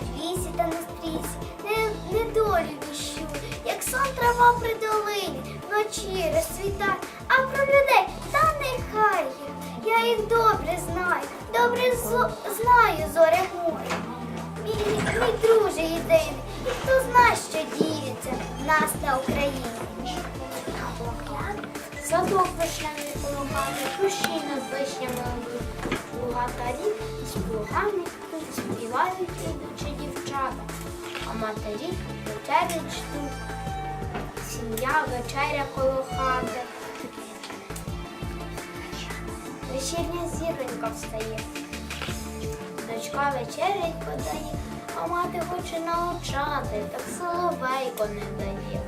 а сидь в лісі та на стрісі, не, недолю віщу, як сон трава при долині, вночі розцвіта, а про людей та нехай їх, я їх добре знаю, добре зо- знаю зоря море. Мій, мій друже єдиний, і хто знає, що діється в нас на Україні. Садок вишняний полоханий, кущі над вишнями лугатарі з плугами співають ідучі дівчата, а матері вечерять ждуть. Сім'я вечеря коло хати. Вечірня зіронька встає. Дочка вечерять подає, а мати хоче навчати, так соловейко не дає.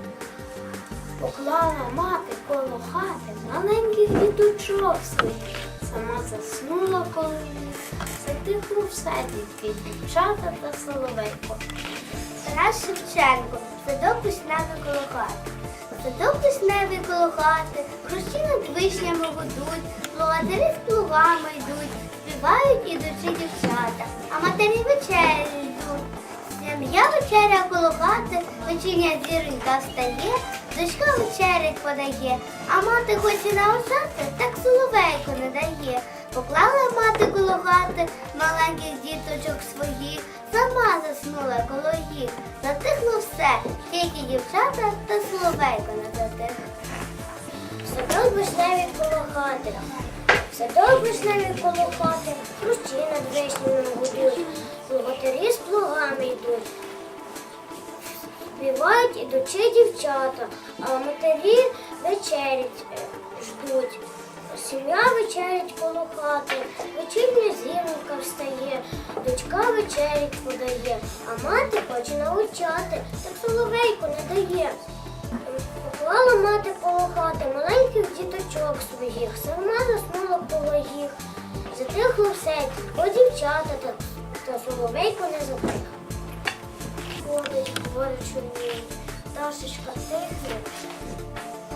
Поклала мати коло хати маленьких діточок своїх. Сама заснула коло їх. Затихло все дітки, дівчата та соловейко. Тарас Шевченко, садок вишневий коло хати. Садок вишневий коло хати, хрущі над вишнями гудуть, благодарі з плугами йдуть, співають ідучі дівчата, а матері вечері йдуть. Сім'я вечеря коло хати, вечірня зіронька встає, дочка вечерять подає, а мати хоче навчати, так соловейко не дає. Поклала мати коло хати маленьких діточок своїх, сама заснула коло їх. Затихло все, тільки дівчата та соловейко не затих. Садок вишневий коло хати. Садок вишневий коло хати, хрущі над вишнями гудуть, плугатарі з плугами йдуть. Співають ідучі дівчата, а матері вечерять е, ждуть. Сім'я вечерять коло хати, вечірня зіронька встає, дочка вечерять подає, а мати хоче навчати, так соловейку не дає. Поклала мати коло хати маленьких діточок своїх, сама заснула коло їх. Затихло все, тільки дівчата та, та соловейко не затих. Ходить, гори чорніє, пташечка тихне,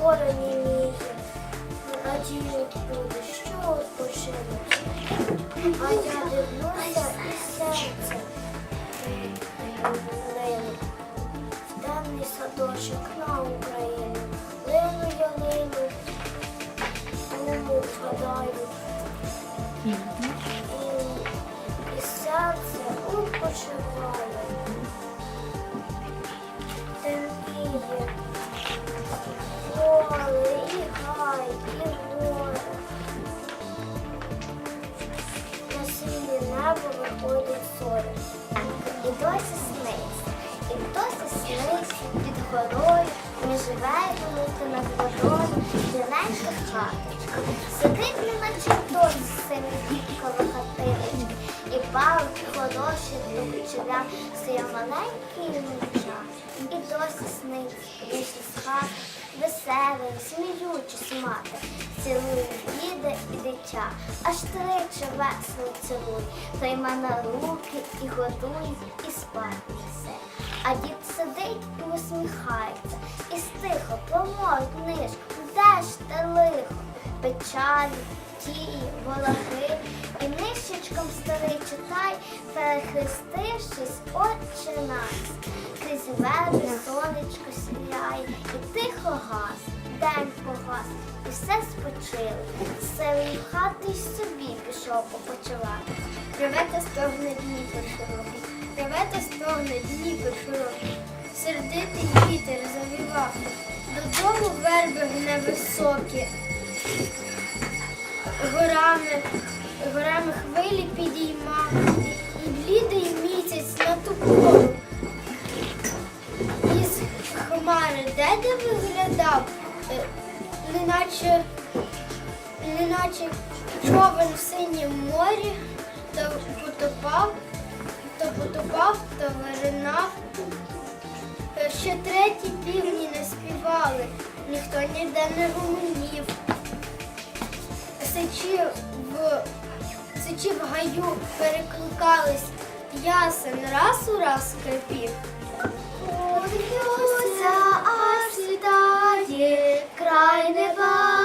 гори німіє, радіють люди, що відпочинуть. А я дивлюся і серце лине. В темний садочок на Україну. Лину я лину, думу згадаю. І, і серце відпочиває. Виходить зорі. І досі сниться, і досі сниться під горою, не живе велика над водою, зеленька хаточка. Сидить неначе досі синій коло і палки хороші дочеля стоя маленький мовча. І досі сниться, вийшли з хати, веселий, сміючись мати, цілує діда і дитя, аж тричі весело цілуй, той на руки і готує, і спати несе. А дід сидить і усміхається, і стихо промовить книжку, де ж те лихо, печалі, тії, вологи, і нищечком старий читай, перехрестившись, отче нас. Крізь вежі сонечко сіяє, і тихо гас, день погас, і все спочили. Сивий хати собі пішов попочивати. Реве та стогне Дніпер широкий, реве та стогне Дніпер широкий, сердитий вітер завівав, додому верби гне високі, горами, горами хвилі підійма, і блідий місяць на ту пору. Із хмари де де виглядав, е, неначе неначе човен в синім морі, то потопав, то потопав, то виринав, е, ще треті півні не співали, ніхто ніде не гомонів. Сичі в сичі в гаю перекликались, ясен раз у раз скрипів. Подивлюся, аж світає, край неба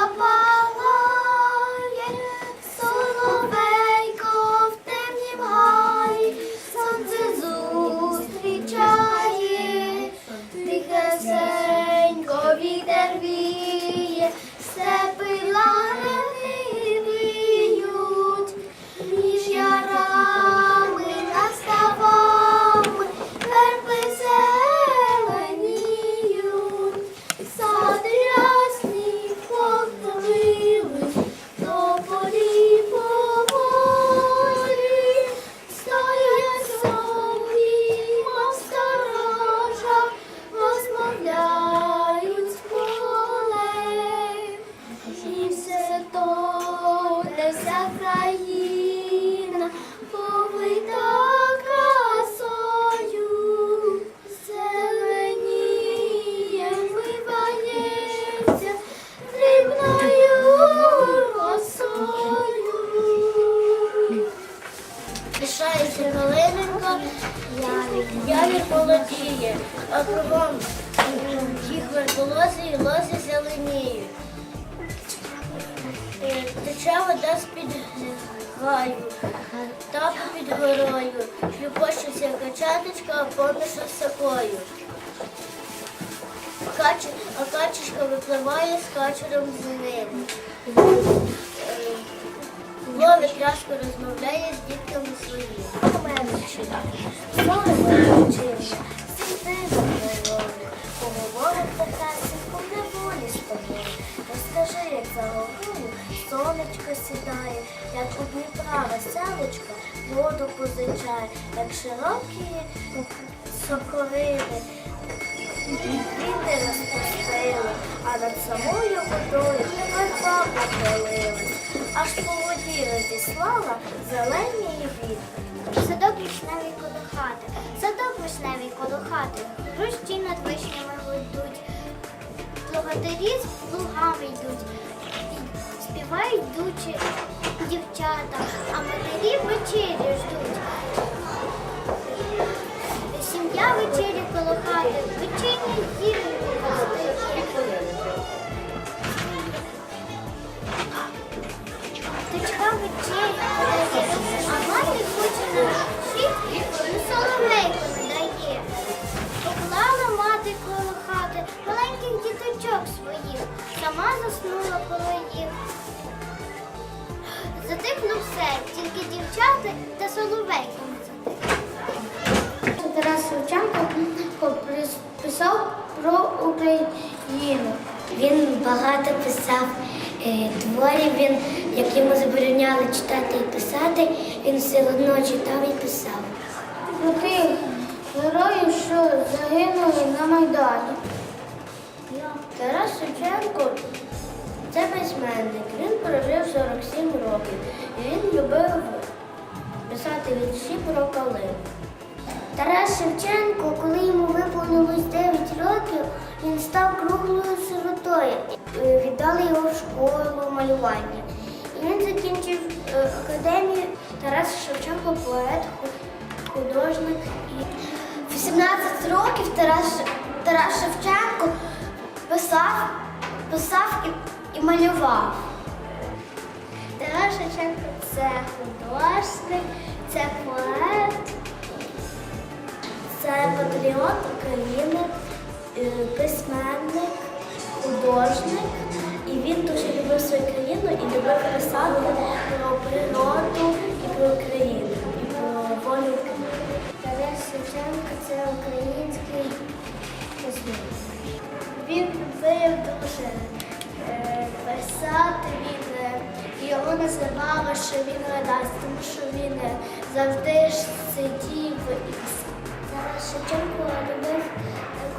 кругом їх верболози і лози зеленіють. Тече вода з-під гаю, тап під горою, шлюпочеться качаточка, а поміша сакою. Кач... А качечка випливає з качером з ним. Е, Ловить ряско розмовляє з дітками своїми. За горою сонечко сідає, як у Дніпра веселочка воду позичає, як широкі сокорини. Віти розпустили, а над самою водою верба похилилась, аж по воді розіслала зелені вітри. Садок вишневий коло хати, садок вишневий коло хати, грушті над вишнями гудуть, благодарі з плугами йдуть, співають дучі дівчата, а матері вечері ждуть. Сім'я вечері коло хати, вечірні зірки Дочка подає, а мати хоче на душі, ну соловейку не дає. Поклала мати коло хати маленьких діточок своїх, сама заснула коло їх. Затихло все, тільки дівчата та соловейко не затихло. Тарас Шевченко писав про Україну. Він багато писав е, творів, він, як йому забороняли читати і писати, він все одно читав і писав. Про тих героїв, що загинули на Майдані. Тарас Шевченко це письменник. Він прожив 47 років і він любив писати вірші про калину. Тарас Шевченко, коли йому виповнилось 9 років, він став круглою сиротою. Е, Віддали його в школу малювання. І він закінчив е, академію Тарас Шевченко, поет, художник. В 17 років Тарас, Тарас Шевченко писав, писав і, і малював. Тарас Шевченко це художник, це поет. Це патріот України, е, письменник, художник. І він дуже любив свою країну і любив писати про природу і про Україну, і про волю України. Тарас Шевченко це український письменник. Він любив дуже писати, він е, його називали, що він гадасть, тому що він е, завжди ж сидів і. Тарас Шевченко любив, е,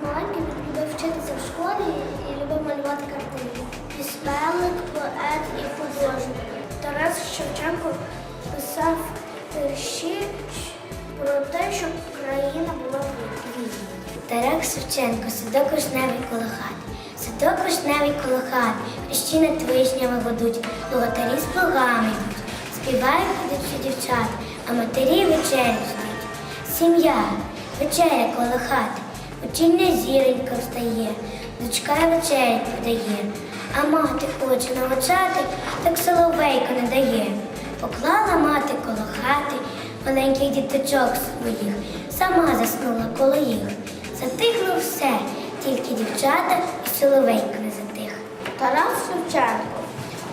коли він любив вчитися в школі і любив малювати картини. Письменник, поет і художник. Тарас Шевченко писав вірші про те, щоб країна була вільна. Тарак Шевченко, садок вишневий коло хати. Садок вишневий коло хати, хрещі над вишнями ведуть, лотарі з плугами йдуть. Співають ходять дівчат, а матері вечерю ждуть. Сім'я, вечеря коло хати, вечірня зіронька встає, дочка вечерю подає, а мати хоче навчати, так соловейко не дає. Поклала мати коло хати маленьких діточок своїх, сама заснула коло їх. Затихло все, тільки дівчата і соловейко не затих. Тарас Шевченко.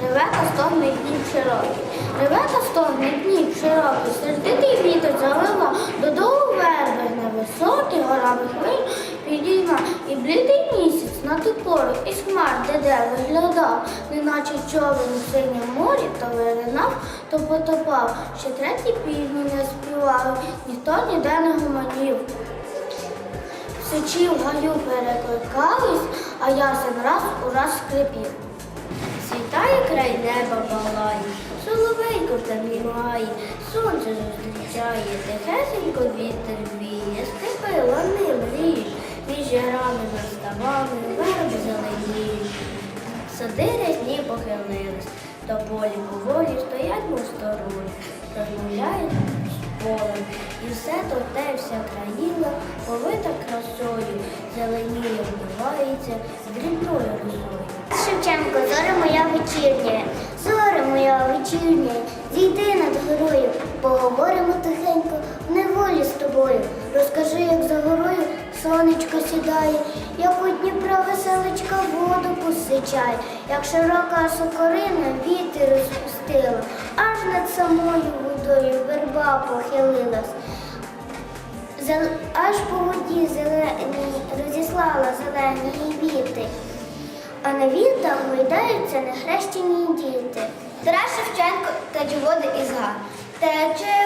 Ревека стогне днів широкий. Ревека стогне днів широкий. Сердитий вітер залива додолу верби невисокий, горами хвиль підійма. І блідий місяць на ту пору із хмар, де де виглядав, неначе човен у синьому морі, то виринав, то потопав. Ще треті півні не співали, ніхто ніде не гомонів. Сичі в гаю перекликались, а ясен раз у раз скрипів. Світає край неба балає, соловейко там сонце зустрічає, тихесенько вітер віє, степи лани мріють, між ярами над ставами, верби зеленіють. Сади рясні похилились, то полі поволі стоять мов сторони, розмовляють з полем, і все то те вся країна, повита красою, зеленіє вбивається дрібною росою. Шевченко, зоре моя вечірня, зоре моя вечірня, зійди над горою, поговоримо тихенько в неволі з тобою. Розкажи, як за горою сонечко сідає, як у Дніпра веселечка воду посичає, як широка сокорина вітер розпустила, аж над самою водою верба похилилась. Аж по воді зеленій розіслала зелені віти, а на вітах гойдаються нехрещені діти. Тарас Шевченко та джуводи із га. Тече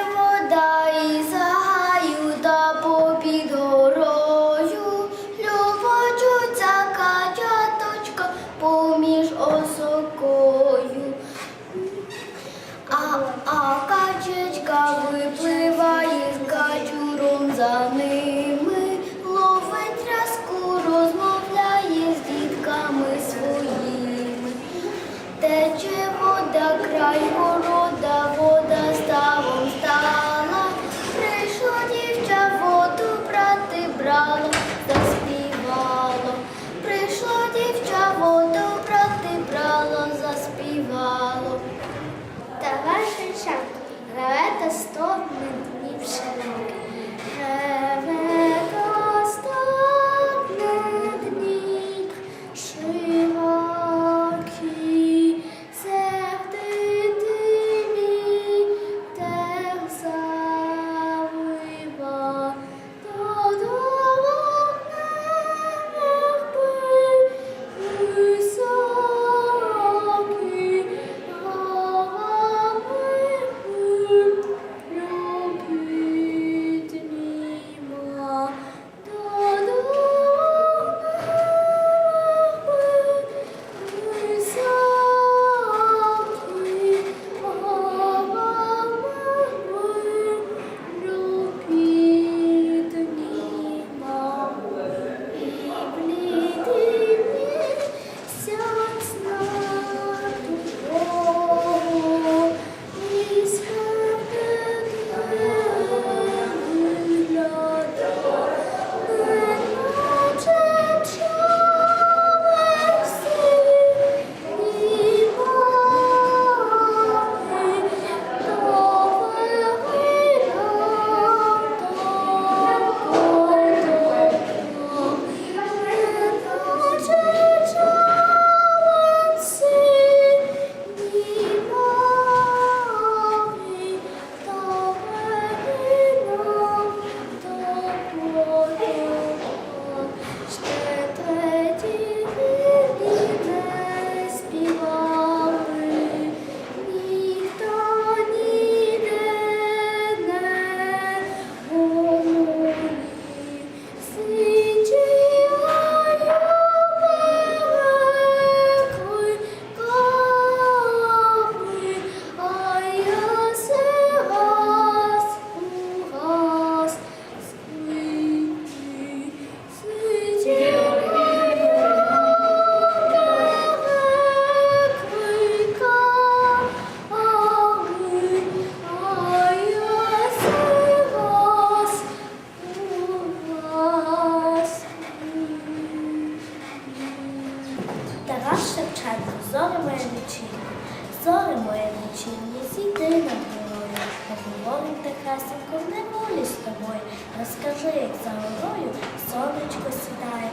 за горою сонечко сідає,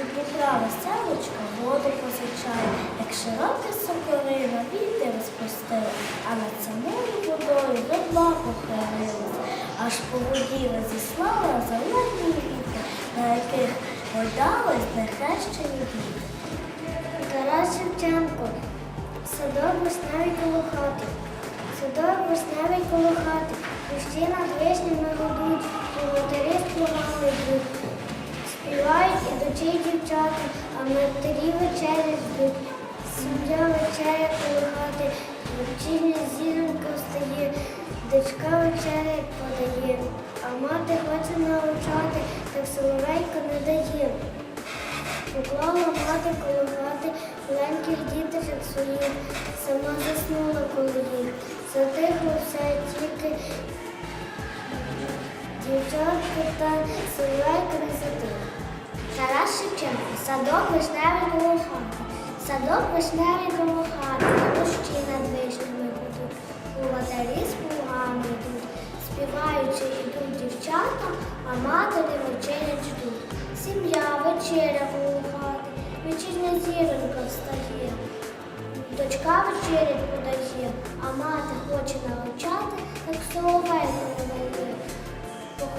і Дніпра веселочка воду позичає, як широке сокорина віти розпустила, а над самою водою добла похилилась, аж по воді розіслала зелені віти, на яких гойдались нехрещені діти. Тарас Шевченко, садок вишневий коло хати, садок вишневий коло хати, кущі над вишнями гудуть, плугами йдуть. Співають ідучі дівчата, а матері вечерять ждуть. Сім'я вечеря коло хати, вечірня зіронька встає, дочка вечерять подає, а мати хоче навчати, так соловейко не дає. Поклала мати коло хати маленьких діточок своїх, сама заснула коло їх. Затихло все тільки дівчатка та не затихла. Тарас Шевченко, садок вишневий коло хати, садок вишневий коло хати, кущі над вишнями будуть, куватарі з плугами йдуть, співаючи йдуть дівчата, а матері вечерять ждуть. Сім'я вечеря хати, вечірня зіронька встає. Дочка вечерять подає, а мати хоче навчати, так соловейку.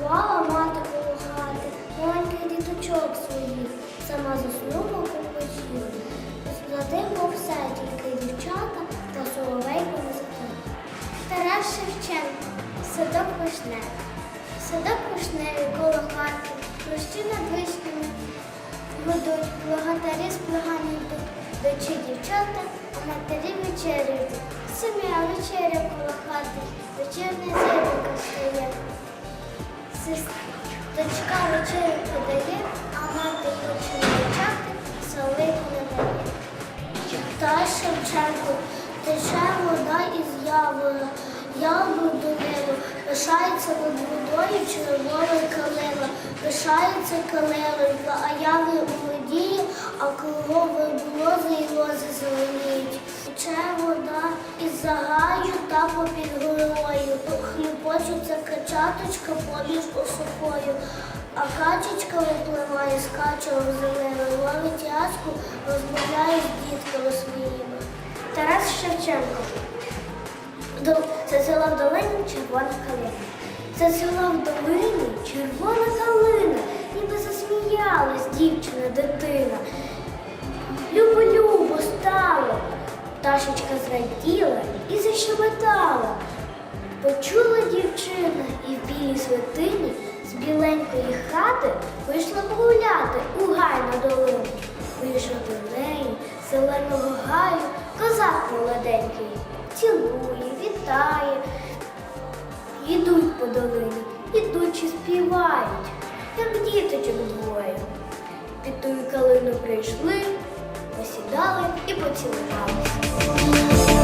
Поклала мати коло хати, маленьких діточок своїх, сама заснула коло Затихло все, тільки дівчата та соловейко не затихло. Тарас Шевченко, садок вишневий. Садок вишневий коло хати, площі над вишнями гудуть, благодарі з плугами йдуть, дочі дівчата, а матері вечеряють. Сім'я вечеря коло хати, вечірня зірка стає. Дочка вечерю подає, а мати хоче навчати, солику не дає. Та Шевченко, тече вода із явора, яву долину, лишається над водою червона калина, лишається калинонька, а яви молодіє, а кругом лози й лози зеленіють. Тече вода із загаю та попід горою, хлюпочеться качаточка поміж осокою, а качечка випливає з качого зеленою, ловить яску, розмовляє з дітками своїми. Тарас Шевченко. Це село в долині червона калина. Це село в долині червона калина. Ніби засміялась дівчина, дитина. Любо-любо стало. Пташечка зраділа і защебетала. Почула дівчина і в білій святині з біленької хати вийшла погуляти у гай на долину. Вийшов до неї зеленого гаю козак молоденький, цілує, вітає. Йдуть по долині, ідучи співають, як діточок двоє. Під тую калину прийшли, посідали і поцілувалися.